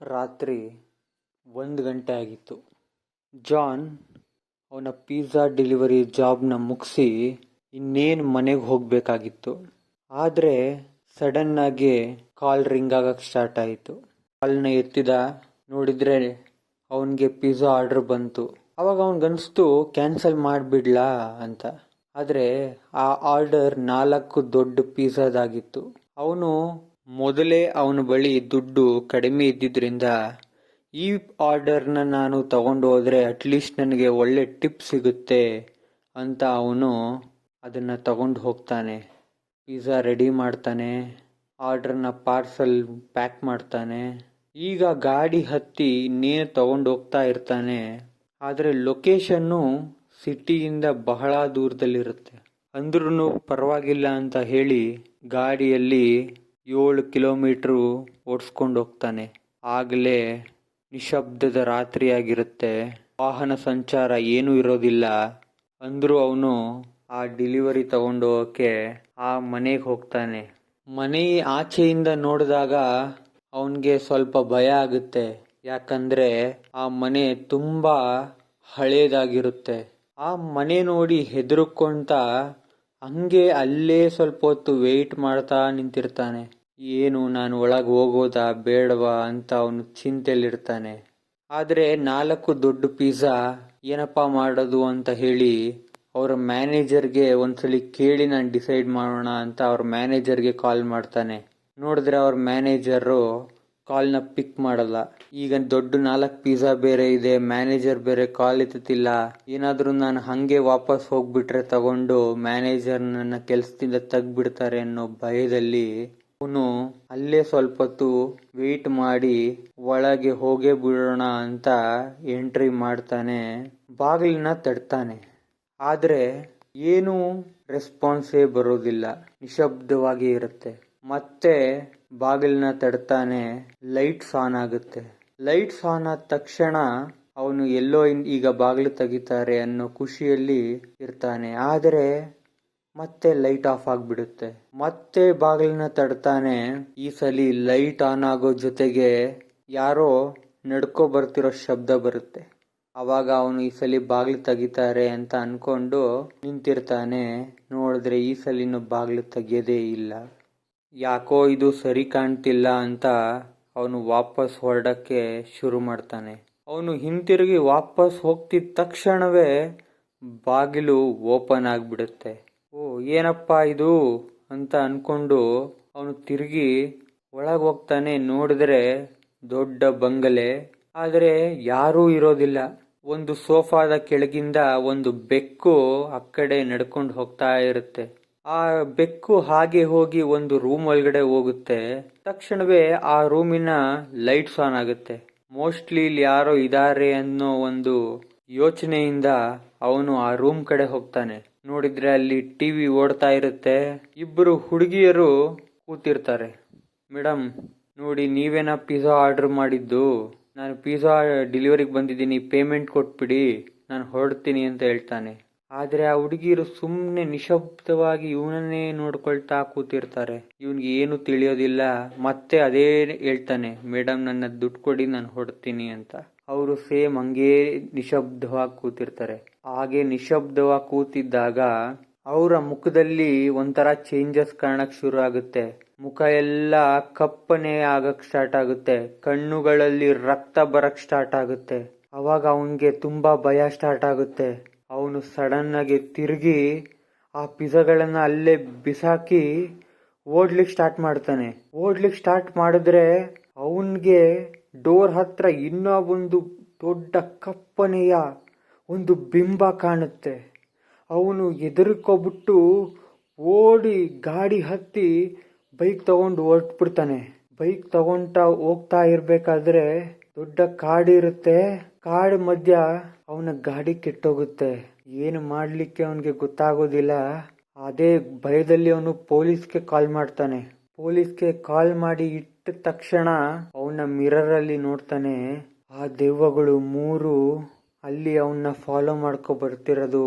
ರಾತ್ರಿ ಒಂದು ಗಂಟೆ ಆಗಿತ್ತು. ಜಾನ್ ಅವನ ಪಿಜ್ಜಾ ಡೆಲಿವರಿ ಜಾಬ್ನ ಮುಗಿಸಿ ಇನ್ನೇನು ಮನೆಗೆ ಹೋಗಬೇಕಾಗಿತ್ತು. ಆದರೆ ಸಡನ್ನಾಗಿ ಕಾಲ್ ರಿಂಗ್ ಆಗಕ್ಕೆ ಸ್ಟಾರ್ಟ್ ಆಯಿತು. ಕಾಲ್ನ ಎತ್ತಿದ, ನೋಡಿದರೆ ಅವನಿಗೆ ಪಿಜ್ಜಾ ಆರ್ಡರ್ ಬಂತು. ಅವಾಗ ಅವನಿಗನ್ನಿಸ್ತು ಕ್ಯಾನ್ಸಲ್ ಮಾಡಿಬಿಡ್ಲಾ ಅಂತ. ಆದರೆ ಆ ಆರ್ಡರ್ ನಾಲ್ಕು ದೊಡ್ಡ ಪಿಜ್ಜಾದಾಗಿತ್ತು. ಅವನು ಮೊದಲೇ ಅವನ ಬಳಿ ದುಡ್ಡು ಕಡಿಮೆ ಇದ್ದಿದ್ದರಿಂದ ಈ ಆರ್ಡರ್ನ ನಾನು ತಗೊಂಡು ಹೋದರೆ ಅಟ್ಲೀಸ್ಟ್ ನನಗೆ ಒಳ್ಳೆ ಟಿಪ್ ಸಿಗುತ್ತೆ ಅಂತ ಅವನು ಅದನ್ನು ತಗೊಂಡು ಹೋಗ್ತಾನೆ. ಪಿಜ್ಜಾ ರೆಡಿ ಮಾಡ್ತಾನೆ ಆರ್ಡ್ರನ್ನ ಪಾರ್ಸಲ್ ಪ್ಯಾಕ್ ಮಾಡ್ತಾನೆ. ಈಗ ಗಾಡಿ ಹತ್ತಿ ಇನ್ನೇನು ತಗೊಂಡು ಹೋಗ್ತಾ ಇರ್ತಾನೆ. ಆದರೆ ಲೊಕೇಶನ್ನು ಸಿಟಿಯಿಂದ ಬಹಳ ದೂರದಲ್ಲಿರುತ್ತೆ. ಅಂದ್ರೂ ಪರವಾಗಿಲ್ಲ ಅಂತ ಹೇಳಿ ಗಾಡಿಯಲ್ಲಿ ಏಳು ಕಿಲೋಮೀಟ್ರು ಓಡಿಸ್ಕೊಂಡು ಹೋಗ್ತಾನೆ. ಆಗಲೇ ನಿಶಬ್ದದ ರಾತ್ರಿಯಾಗಿರುತ್ತೆ. ವಾಹನ ಸಂಚಾರ ಏನೂ ಇರೋದಿಲ್ಲ. ಅಂದರೂ ಅವನು ಆ ಡಿಲಿವರಿ ತಗೊಂಡು ಹೋಗೋಕ್ಕೆ ಆ ಮನೆಗೆ ಹೋಗ್ತಾನೆ. ಮನೆ ಆಚೆಯಿಂದ ನೋಡಿದಾಗ ಅವನಿಗೆ ಸ್ವಲ್ಪ ಭಯ ಆಗುತ್ತೆ. ಯಾಕಂದರೆ ಆ ಮನೆ ತುಂಬ ಹಳೇದಾಗಿರುತ್ತೆ. ಆ ಮನೆ ನೋಡಿ ಹೆದರ್ಕೊಂತ ಹಂಗೆ ಅಲ್ಲೇ ಸ್ವಲ್ಪ ಹೊತ್ತು ವೆಯ್ಟ್ ಮಾಡ್ತಾ ನಿಂತಿರ್ತಾನೆ. ಏನು ನಾನು ಒಳಗೆ ಹೋಗೋದಾ ಬೇಡವಾ ಅಂತ ಅವನು ಚಿಂತೆಯಲ್ಲಿರ್ತಾನೆ. ಆದರೆ ನಾಲ್ಕು ದೊಡ್ಡ ಪಿಜ್ಜಾ ಏನಪ್ಪ ಮಾಡೋದು ಅಂತ ಹೇಳಿ ಅವರ ಮ್ಯಾನೇಜರ್ಗೆ ಒಂದ್ಸಲಿ ಕೇಳಿ ನಾನು ಡಿಸೈಡ್ ಮಾಡೋಣ ಅಂತ ಅವ್ರ ಮ್ಯಾನೇಜರ್ಗೆ ಕಾಲ್ ಮಾಡ್ತಾನೆ. ನೋಡಿದ್ರೆ ಅವ್ರ ಮ್ಯಾನೇಜರು ಕಾಲ್ನ ಪಿಕ್ ಮಾಡಲ್ಲ. ಈಗ ದೊಡ್ಡ ನಾಲ್ಕು ಪಿಜ್ಜಾ ಬೇರೆ ಇದೆ, ಮ್ಯಾನೇಜರ್ ಬೇರೆ ಕಾಲ್ ಎತ್ತುತ್ತಿಲ್ಲ. ಏನಾದರೂ ನಾನು ಹಾಗೆ ವಾಪಸ್ ಹೋಗ್ಬಿಟ್ರೆ ತಗೊಂಡು ಮ್ಯಾನೇಜರ್ ನನ್ನ ಕೆಲಸದಿಂದ ತೆಗ್ಬಿಡ್ತಾರೆ ಅನ್ನೋ ಭಯದಲ್ಲಿ ಅವನು ಅಲ್ಲೇ ಸ್ವಲ್ಪ ಹೊತ್ತು ವೇಟ್ ಮಾಡಿ ಒಳಗೆ ಹೋಗೇ ಬಿಡೋಣ ಅಂತ ಎಂಟ್ರಿ ಮಾಡ್ತಾನೆ, ಬಾಗಿಲನ್ನ ತಡ್ತಾನೆ. ಆದರೆ ಏನೂ ರೆಸ್ಪಾನ್ಸೇ ಬರೋದಿಲ್ಲ. ನಿಶಬ್ದವಾಗಿ ಇರುತ್ತೆ. ಮತ್ತೆ ಬಾಗಿಲನ್ನ ತಡ್ತಾನೆ ಲೈಟ್ಸ್ ಆನ್ ಆಗುತ್ತೆ. ಲೈಟ್ಸ್ ಆನ್ ಆದ ತಕ್ಷಣ ಅವನು ಎಲ್ಲೋ ಈಗ ಬಾಗಿಲು ತೆಗಿತಾರೆ ಅನ್ನೋ ಖುಷಿಯಲ್ಲಿ ಇರ್ತಾನೆ. ಆದರೆ ಮತ್ತೆ ಲೈಟ್ ಆಫ್ ಆಗಿಬಿಡುತ್ತೆ. ಮತ್ತೆ ಬಾಗಿಲನ್ನ ತಡ್ತಾನೆ ಈ ಸಲಿ ಲೈಟ್ ಆನ್ ಆಗೋ ಜೊತೆಗೆ ಯಾರೋ ನಡ್ಕೊ ಬರ್ತಿರೋ ಶಬ್ದ ಬರುತ್ತೆ. ಅವಾಗ ಅವನು ಈ ಸಲಿ ಬಾಗಿಲು ತೆಗಿತಾರೆ ಅಂತ ಅನ್ಕೊಂಡು ನಿಂತಿರ್ತಾನೆ. ನೋಡಿದ್ರೆ ಈ ಸಲಿನೂ ಬಾಗಿಲು ತೆಗಿಯೋದೇ ಇಲ್ಲ. ಯಾಕೋ ಇದು ಸರಿ ಕಾಣ್ತಿಲ್ಲ ಅಂತ ಅವನು ವಾಪಸ್ ಹೊರಡಕ್ಕೆ ಶುರು ಮಾಡ್ತಾನೆ. ಅವನು ಹಿಂತಿರುಗಿ ವಾಪಸ್ ಹೋಗ್ತಿದ್ದ ತಕ್ಷಣವೇ ಬಾಗಿಲು ಓಪನ್ ಆಗಿಬಿಡುತ್ತೆ. ಏನಪ್ಪ ಇದು ಅಂತ ಅನ್ಕೊಂಡು ಅವನು ತಿರುಗಿ ಒಳಗೆ ಹೋಗ್ತಾನೆ ನೋಡಿದ್ರೆ ದೊಡ್ಡ ಬಂಗಲೆ. ಆದರೆ ಯಾರೂ ಇರೋದಿಲ್ಲ. ಒಂದು ಸೋಫಾದ ಕೆಳಗಿಂದ ಒಂದು ಬೆಕ್ಕು ಆ ಕಡೆ ನಡ್ಕೊಂಡು ಹೋಗ್ತಾ ಇರುತ್ತೆ. ಆ ಬೆಕ್ಕು ಹಾಗೆ ಹೋಗಿ ಒಂದು ರೂಮ್ ಒಳಗಡೆ ಹೋಗುತ್ತೆ. ತಕ್ಷಣವೇ ಆ ರೂಮಿನ ಲೈಟ್ಸ್ ಆನ್ ಆಗುತ್ತೆ. ಮೋಸ್ಟ್ಲಿ ಇಲ್ಲಿ ಯಾರೋ ಇದ್ದಾರೆ ಅನ್ನೋ ಒಂದು ಯೋಚನೆಯಿಂದ ಅವನು ಆ ರೂಮ್ ಕಡೆ ಹೋಗ್ತಾನೆ. ನೋಡಿದ್ರೆ ಅಲ್ಲಿ ಟಿವಿ ಓಡ್ತಾ ಇರುತ್ತೆ. ಇಬ್ಬರು ಹುಡುಗಿಯರು ಕೂತಿರ್ತಾರೆ. ಮೇಡಮ್ ನೋಡಿ, ನೀವೇನ ಪಿಜ್ಜಾ ಆರ್ಡರ್ ಮಾಡಿದ್ದು? ನಾನು ಪಿಜ್ಜಾ ಡೆಲಿವರಿಗೆ ಬಂದಿದ್ದೀನಿ. ಪೇಮೆಂಟ್ ಕೊಟ್ಬಿಡಿ. ನಾನು ಹೊರಡ್ತೀನಿ ಅಂತ ಹೇಳ್ತಾನೆ. ಆದರೆ ಆ ಹುಡುಗಿಯರು ಸುಮ್ಮನೆ ನಿಶಬ್ದವಾಗಿ ಇವನನ್ನೇ ನೋಡ್ಕೊಳ್ತಾ ಕೂತಿರ್ತಾರೆ. ಇವನಿಗೆ ಏನು ತಿಳಿಯೋದಿಲ್ಲ. ಮತ್ತೆ ಅದೇ ಹೇಳ್ತಾನೆ ಮೇಡಮ್ ನನ್ನ ದುಡ್ಡು ಕೊಡಿ, ನಾನು ಹೊರಡ್ತೀನಿ ಅಂತ. ಅವರು ಸೇಮ್ ಹಂಗೇ ನಿಶಬ್ದವಾಗಿ ಕೂತಿರ್ತಾರೆ. ಹಾಗೆ ನಿಶಬ್ದವಾಗಿ ಕೂತಿದ್ದಾಗ ಅವರ ಮುಖದಲ್ಲಿ ಒಂಥರ ಚೇಂಜಸ್ ಕಾಣಕ್ ಶುರು ಆಗುತ್ತೆ. ಮುಖ ಎಲ್ಲ ಕಪ್ಪನೆ ಆಗಕ್ ಸ್ಟಾರ್ಟ್ ಆಗುತ್ತೆ. ಕಣ್ಣುಗಳಲ್ಲಿ ರಕ್ತ ಬರಕ್ ಸ್ಟಾರ್ಟ್ ಆಗುತ್ತೆ. ಅವಾಗ ಅವನಿಗೆ ತುಂಬಾ ಭಯ ಸ್ಟಾರ್ಟ್ ಆಗುತ್ತೆ. ಅವನು ಸಡನ್ ಆಗಿ ತಿರುಗಿ ಆ ಪಿಜ್ಜಾಗಳನ್ನ ಅಲ್ಲೇ ಬಿಸಾಕಿ ಓಡ್ಲಿಕ್ಕೆ ಸ್ಟಾರ್ಟ್ ಮಾಡ್ತಾನೆ. ಓಡ್ಲಿಕ್ಕೆ ಸ್ಟಾರ್ಟ್ ಮಾಡಿದ್ರೆ ಅವನ್ಗೆ ಡೋರ್ ಹತ್ರ ಇನ್ನೂ ಒಂದು ದೊಡ್ಡ ಕಪ್ಪನೆಯ ಒಂದು ಬಿಂಬ ಕಾಣುತ್ತೆ. ಅವನು ಎದುರ್ಕೊಬಿಟ್ಟು ಓಡಿ ಗಾಡಿ ಹತ್ತಿ ಬೈಕ್ ತಗೊಂಡು ಹೊರಟ್ಬಿಡ್ತಾನೆ. ಬೈಕ್ ತಗೊಂಡ ಹೋಗ್ತಾ ಇರ್ಬೇಕಾದ್ರೆ ದೊಡ್ಡ ಕಾಡಿರುತ್ತೆ ಕಾಡು ಮಧ್ಯ ಅವನ ಗಾಡಿ ಕೆಟ್ಟೋಗುತ್ತೆ. ಏನು ಮಾಡ್ಲಿಕ್ಕೆ ಅವನಿಗೆ ಗೊತ್ತಾಗೋದಿಲ್ಲ. ಅದೇ ಭಯದಲ್ಲಿ ಅವನು ಪೊಲೀಸ್ಗೆ ಕಾಲ್ ಮಾಡ್ತಾನೆ. ಪೊಲೀಸ್ಗೆ ಕಾಲ್ ಮಾಡಿ ಇಟ್ಟ ತಕ್ಷಣ ಅವನ ಮಿರರ್ ಅಲ್ಲಿ ನೋಡ್ತಾನೆ, ಆ ದೆವ್ವಗಳು ಮೂರು ಅಲ್ಲಿ ಅವನ್ನ ಫಾಲೋ ಮಾಡ್ಕೊ ಬರ್ತಿರೋದು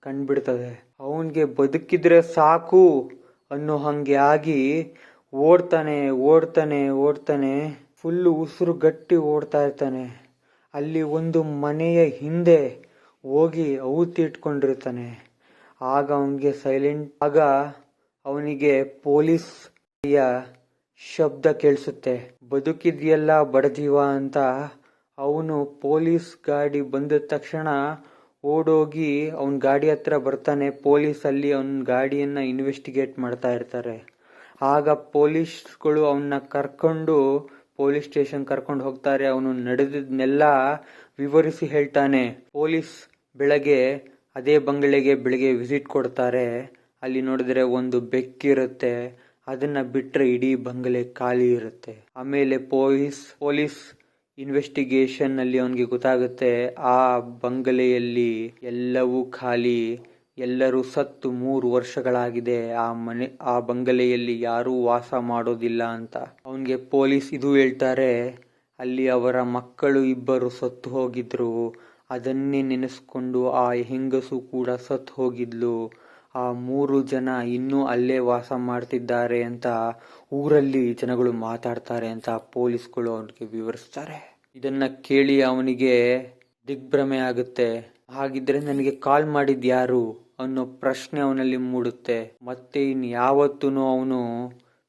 ಕಂಡ್ಬಿಡ್ತದೆ. ಅವನಿಗೆ ಬದುಕಿದ್ರೆ ಸಾಕು ಅನ್ನೋ ಹಂಗೆ ಆಗಿ ಓಡ್ತಾನೆ ಓಡ್ತಾನೆ ಓಡ್ತಾನೆ ಫುಲ್ಲು ಉಸಿರು ಗಟ್ಟಿ ಓಡ್ತಾ ಇರ್ತಾನೆ. ಅಲ್ಲಿ ಒಂದು ಮನೆಯ ಹಿಂದೆ ಹೋಗಿ ಔತಿ ಇಟ್ಕೊಂಡಿರ್ತಾನೆ. ಆಗ ಅವನಿಗೆ ಸೈಲೆಂಟ್ ಆಗ ಅವನಿಗೆ ಪೊಲೀಸ್ ಯ ಶಬ್ದ ಕೇಳಿಸುತ್ತೆ. ಬದುಕಿದ್ಯಲ್ಲ ಬಡಜೀವ ಅಂತ ಅವನು ಪೊಲೀಸ್ ಗಾಡಿ ಬಂದ ತಕ್ಷಣ ಓಡೋಗಿ ಅವನ ಗಾಡಿ ಹತ್ರ ಬರ್ತಾನೆ. ಪೊಲೀಸ್ ಅಲ್ಲಿ ಅವನ ಗಾಡಿಯನ್ನ ಇನ್ವೆಸ್ಟಿಗೇಟ್ ಮಾಡ್ತಾ ಇರ್ತಾರೆ. ಆಗ ಪೊಲೀಸ್ಗಳು ಅವನ್ನ ಕರ್ಕೊಂಡು, ಪೊಲೀಸ್ ಸ್ಟೇಷನ್ ಕರ್ಕೊಂಡು ಹೋಗ್ತಾರೆ. ಅವನು ನಡೆದಿದ್ನೆಲ್ಲ ವಿವರಿಸಿ ಹೇಳ್ತಾನೆ. ಪೊಲೀಸ್ ಬೆಳಗ್ಗೆ, ಅದೇ ಬಂಗಲೆಗೆ ಬೆಳಗ್ಗೆ ವಿಸಿಟ್ ಕೊಡ್ತಾರೆ. ಅಲ್ಲಿ ನೋಡಿದ್ರೆ ಒಂದು ಬೆಕ್ಕಿರುತ್ತೆ. ಅದನ್ನ ಬಿಟ್ರೆ ಇಡೀ ಬಂಗಲೆ ಖಾಲಿ ಇರುತ್ತೆ. ಆಮೇಲೆ ಪೊಲೀಸ್ ಪೊಲೀಸ್ ಇನ್ವೆಸ್ಟಿಗೇಷನ್ ಅಲ್ಲಿ ಅವನಿಗೆ ಗೊತ್ತಾಗುತ್ತೆ, ಆ ಬಂಗಲೆಯಲ್ಲಿ ಎಲ್ಲವೂ ಖಾಲಿ, ಎಲ್ಲರೂ ಸತ್ತು ಮೂರು ವರ್ಷಗಳಾಗಿದೆ, ಆ ಮನೆ, ಆ ಬಂಗಲೆಯಲ್ಲಿ ಯಾರೂ ವಾಸ ಮಾಡೋದಿಲ್ಲ ಅಂತ. ಅವನಿಗೆ ಪೊಲೀಸ್ ಇದು ಹೇಳ್ತಾರೆ, ಅಲ್ಲಿ ಅವರ ಮಕ್ಕಳು ಇಬ್ಬರು ಸತ್ತು ಹೋಗಿದ್ರು, ಅದನ್ನೇ ನೆನೆಸ್ಕೊಂಡು ಆ ಹೆಂಗಸು ಕೂಡ ಸತ್ತು ಹೋಗಿದ್ಲು ಆ ಮೂರು ಜನ ಇನ್ನೂ ಅಲ್ಲೇ ವಾಸ ಮಾಡ್ತಿದ್ದಾರೆ ಅಂತ ಊರಲ್ಲಿ ಜನಗಳು ಮಾತಾಡ್ತಾರೆ ಅಂತ ಪೊಲೀಸ್ಗಳು ಅವನಿಗೆ ವಿವರಿಸ್ತಾರೆ. ಇದನ್ನ ಕೇಳಿ ಅವನಿಗೆ ದಿಗ್ಭ್ರಮೆ ಆಗುತ್ತೆ. ಹಾಗಿದ್ರೆ ನನಗೆ ಕಾಲ್ ಮಾಡಿದ್ ಯಾರು ಅನ್ನೋ ಪ್ರಶ್ನೆ ಅವನಲ್ಲಿ ಮೂಡುತ್ತೆ. ಮತ್ತೆ ಇನ್ ಯಾವತ್ತೂ ಅವನು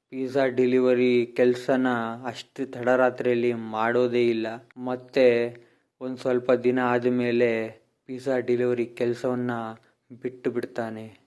ಪಿಜ್ಜಾ ಡೆಲಿವರಿ ಕೆಲಸನ ಅಷ್ಟು ತಡರಾತ್ರಿಯಲ್ಲಿ ಮಾಡೋದೇ ಇಲ್ಲ. ಮತ್ತೆ ಒಂದು ಸ್ವಲ್ಪ ದಿನ ಆದಮೇಲೆ ಪಿಜ್ಜಾ ಡೆಲಿವರಿ ಕೆಲಸವನ್ನ ಬಿಟ್ಟು ಬಿಡ್ತಾನೆ.